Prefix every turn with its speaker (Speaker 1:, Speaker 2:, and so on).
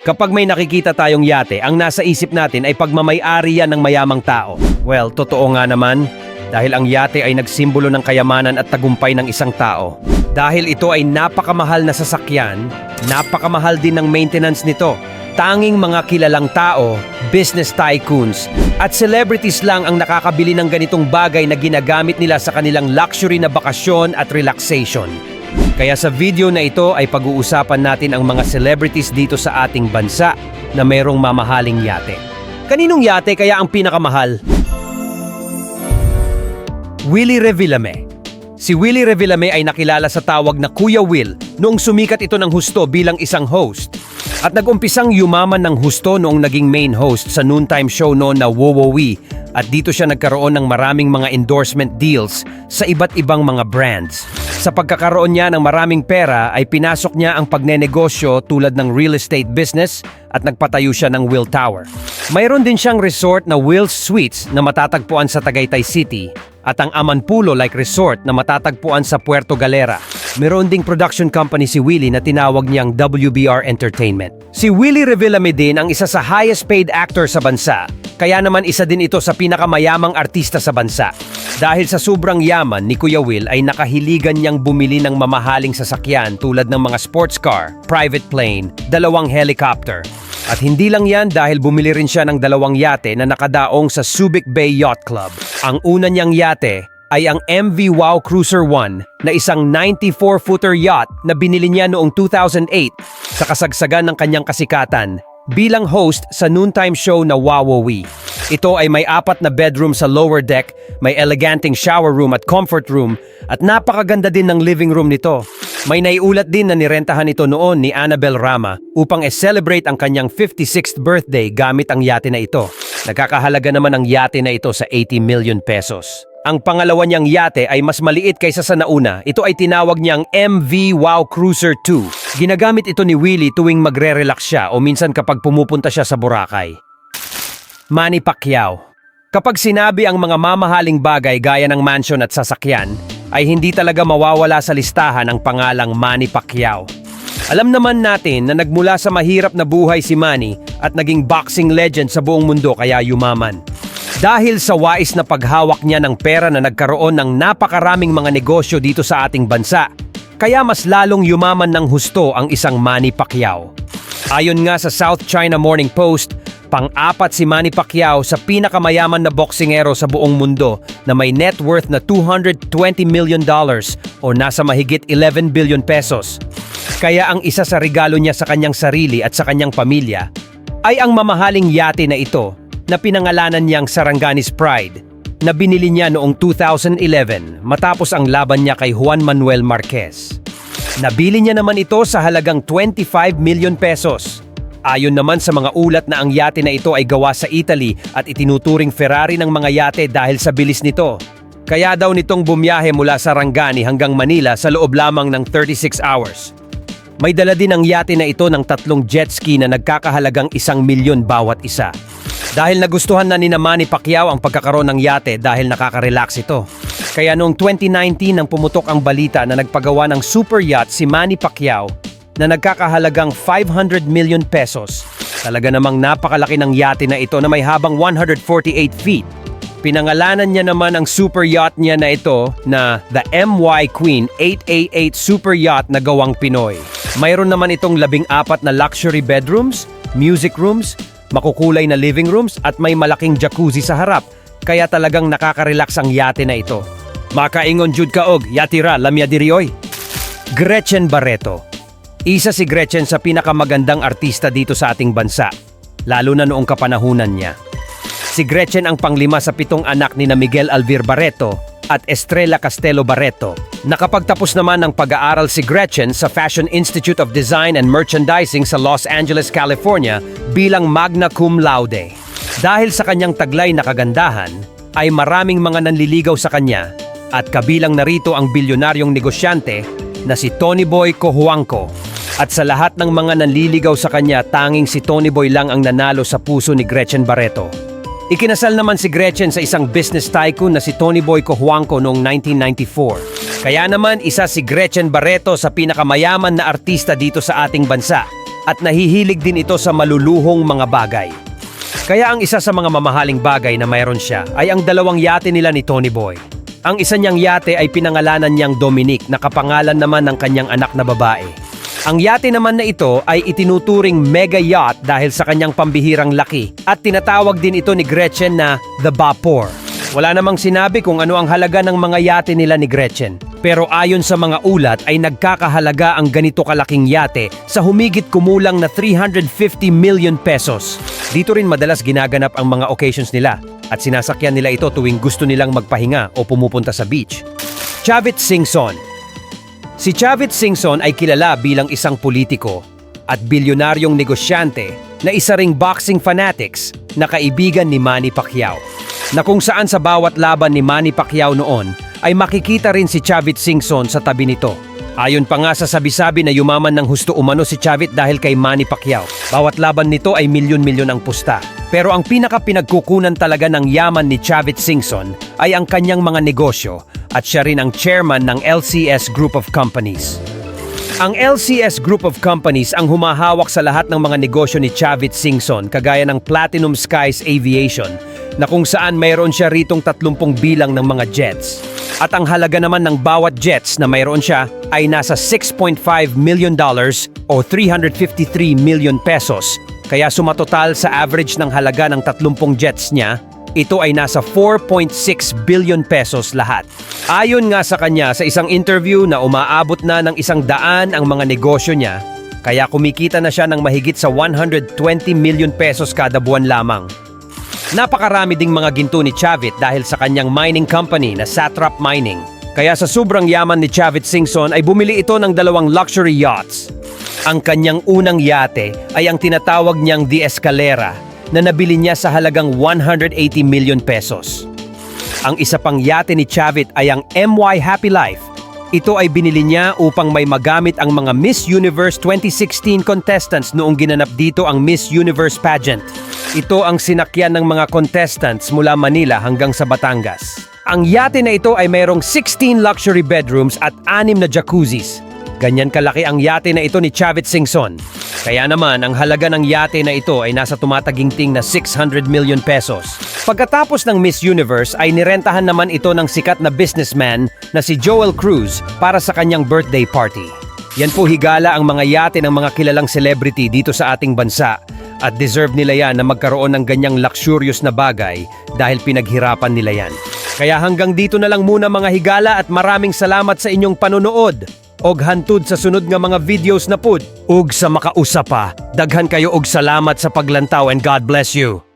Speaker 1: Kapag may nakikita tayong yate, ang nasa isip natin ay pagmamayari yan ng mayamang tao. Well, totoo nga naman, dahil ang yate ay nagsimbolo ng kayamanan at tagumpay ng isang tao. Dahil ito ay napakamahal na sasakyan, napakamahal din ng maintenance nito. Tanging mga kilalang tao, business tycoons, at celebrities lang ang nakakabili ng ganitong bagay na ginagamit nila sa kanilang luxury na bakasyon at relaxation. Kaya sa video na ito ay pag-uusapan natin ang mga celebrities dito sa ating bansa na mayroong mamahaling yate. Kaninong yate kaya ang pinakamahal? Willie Revillame. Si Willie Revillame ay nakilala sa tawag na Kuya Will noong sumikat ito ng husto bilang isang host. At nag-umpisang yumaman ng husto noong naging main host sa noontime show noon na Wowowi at dito siya nagkaroon ng maraming mga endorsement deals sa iba't ibang mga brands. Sa pagkakaroon niya ng maraming pera ay pinasok niya ang pagnenegosyo tulad ng real estate business at nagpatayo siya ng Will Tower. Mayroon din siyang resort na Will's Suites na matatagpuan sa Tagaytay City at ang Amanpulo Like Resort na matatagpuan sa Puerto Galera. Meron ding production company si Willie na tinawag niyang WBR Entertainment. Si Willie Revillame din ang isa sa highest paid actor sa bansa, kaya naman isa din ito sa pinakamayamang artista sa bansa. Dahil sa sobrang yaman ni Kuya Will ay nakahiligan niyang bumili ng mamahaling sasakyan tulad ng mga sports car, private plane, dalawang helicopter. At hindi lang yan dahil bumili rin siya ng dalawang yate na nakadaong sa Subic Bay Yacht Club. Ang una niyang yate ay ang MV Wow Cruiser 1 na isang 94-footer yacht na binili niya noong 2008 sa kasagsagan ng kanyang kasikatan bilang host sa noontime show na Wawowi. Ito ay may apat na bedroom sa lower deck, may eleganting shower room at comfort room, at napakaganda din ng living room nito. May naiulat din na nirentahan ito noon ni Annabel Rama upang e-celebrate ang kanyang 56th birthday gamit ang yate na ito. Nagkakahalaga naman ang yate na ito sa 80 million pesos. Ang pangalawa niyang yate ay mas maliit kaysa sa nauna. Ito ay tinawag niyang MV Wow Cruiser 2. Ginagamit ito ni Willie tuwing magre-relax siya o minsan kapag pumupunta siya sa Boracay. Manny Pacquiao Kapag sinabi ang mga mamahaling bagay gaya ng mansion at sasakyan, ay hindi talaga mawawala sa listahan ang pangalang Manny Pacquiao. Alam naman natin na nagmula sa mahirap na buhay si Manny at naging boxing legend sa buong mundo kaya yumaman. Dahil sa wais na paghawak niya ng pera na nagkaroon ng napakaraming mga negosyo dito sa ating bansa, kaya mas lalong yumaman ng husto ang isang Manny Pacquiao. Ayon nga sa South China Morning Post, pang-apat si Manny Pacquiao sa pinakamayaman na boksingero sa buong mundo na may net worth na 220 million dollars o nasa mahigit 11 billion pesos. Kaya ang isa sa regalo niya sa kanyang sarili at sa kanyang pamilya ay ang mamahaling yate na ito na pinangalanan niyang Saranganis Pride na binili niya noong 2011 matapos ang laban niya kay Juan Manuel Marquez. Nabili niya naman ito sa halagang 25 million pesos. Ayon naman sa mga ulat na ang yate na ito ay gawa sa Italy at itinuturing Ferrari ng mga yate dahil sa bilis nito. Kaya daw nitong bumiyahe mula sa Rangani hanggang Manila sa loob lamang ng 36 hours. May dala din ang yate na ito ng tatlong jet ski na nagkakahalagang isang milyon bawat isa. Dahil nagustuhan na ni Manny Pacquiao ang pagkakaroon ng yate dahil nakaka-relax ito. Kaya noong 2019 nang pumutok ang balita na nagpagawa ng super yacht si Manny Pacquiao na nagkakahalagang 500 million pesos. Talaga namang napakalaki ng yate na ito na may habang 148 feet. Pinangalanan niya naman ang super yacht niya na ito na the MY Queen 888 Super Yacht na gawang Pinoy. Mayroon naman itong labing apat na luxury bedrooms, music rooms, makukulay na living rooms at may malaking jacuzzi sa harap. Kaya talagang nakaka-relax ang yate na ito. Makaingon jud kaog, yatira lamya dirioy. Gretchen Barreto. Isa si Gretchen sa pinakamagandang artista dito sa ating bansa, lalo na noong kapanahunan niya. Si Gretchen ang panglima sa pitong anak ni na Miguel Alvir Barreto at Estrella Castelo Barreto. Nakapagtapos naman ng pag-aaral si Gretchen sa Fashion Institute of Design and Merchandising sa Los Angeles, California bilang magna cum laude. Dahil sa kanyang taglay na kagandahan, ay maraming mga nanliligaw sa kanya at kabilang narito ang bilyonaryong negosyante na si Tony Boy Cojuangco. At sa lahat ng mga nanliligaw sa kanya, tanging si Tony Boy lang ang nanalo sa puso ni Gretchen Barreto. Ikinasal naman si Gretchen sa isang business tycoon na si Tony Boy Cojuangco noong 1994. Kaya naman isa si Gretchen Barreto sa pinakamayaman na artista dito sa ating bansa. at nahihilig din ito sa maluluhong mga bagay. Kaya ang isa sa mga mamahaling bagay na mayroon siya ay ang dalawang yate nila ni Tony Boy. Ang isa niyang yate ay pinangalanan niyang Dominic na kapangalan naman ng kanyang anak na babae. Ang yate naman na ito ay itinuturing mega yacht dahil sa kanyang pambihirang laki at tinatawag din ito ni Gretchen na The Vapor. Wala namang sinabi kung ano ang halaga ng mga yate nila ni Gretchen. Pero ayon sa mga ulat ay nagkakahalaga ang ganito kalaking yate sa humigit kumulang na 350 million pesos. Dito rin madalas ginaganap ang mga occasions nila at sinasakyan nila ito tuwing gusto nilang magpahinga o pumupunta sa beach. Chavit Singson Si Chavit Singson ay kilala bilang isang politiko at bilyonaryong negosyante na isa ring boxing fanatics na kaibigan ni Manny Pacquiao. Na kung saan sa bawat laban ni Manny Pacquiao noon ay makikita rin si Chavit Singson sa tabi nito. Ayon pa nga sa sabi-sabi na yumaman ng husto umano si Chavit dahil kay Manny Pacquiao. Bawat laban nito ay milyon-milyon ang pusta. Pero ang pinaka-pinagkukunan talaga ng yaman ni Chavit Singson ay ang kanyang mga negosyo at siya rin ang chairman ng LCS Group of Companies. Ang LCS Group of Companies ang humahawak sa lahat ng mga negosyo ni Chavit Singson kagaya ng Platinum Skies Aviation na kung saan mayroon siya ritong 30 bilang ng mga jets. At ang halaga naman ng bawat jets na mayroon siya ay nasa 6.5 million dollars o 353 million pesos. Kaya sumatotal sa average ng halaga ng 30 jets niya ito ay nasa 4.6 billion pesos lahat. Ayon nga sa kanya sa isang interview na umaabot na ng isang daan ang mga negosyo niya, kaya kumikita na siya ng mahigit sa 120 million pesos kada buwan lamang. Napakarami ding mga ginto ni Chavit dahil sa kanyang mining company na Satrap Mining. Kaya sa sobrang yaman ni Chavit Singson ay bumili ito ng dalawang luxury yachts. Ang kanyang unang yate ay ang tinatawag niyang The Escalera na nabili niya sa halagang 180 million pesos. Ang isa pang yate ni Chavit ay ang MY Happy Life. Ito ay binili niya upang may magamit ang mga Miss Universe 2016 contestants noong ginanap dito ang Miss Universe pageant. Ito ang sinakyan ng mga contestants mula Manila hanggang sa Batangas. Ang yate na ito ay mayroong 16 luxury bedrooms at 6 na jacuzzis. Ganyan kalaki ang yate na ito ni Chavit Singson. Kaya naman, ang halaga ng yate na ito ay nasa tumataginting na 600 million pesos. Pagkatapos ng Miss Universe ay nirentahan naman ito ng sikat na businessman na si Joel Cruz para sa kanyang birthday party. Yan po higala ang mga yate ng mga kilalang celebrity dito sa ating bansa at deserve nila yan na magkaroon ng ganyang luxurious na bagay dahil pinaghirapan nila yan. Kaya hanggang dito na lang muna mga higala at maraming salamat sa inyong panonood og hantud sa sunod nga mga videos na pud. Ug sa makausap pa. Daghan kayo og salamat sa paglantaw and God bless you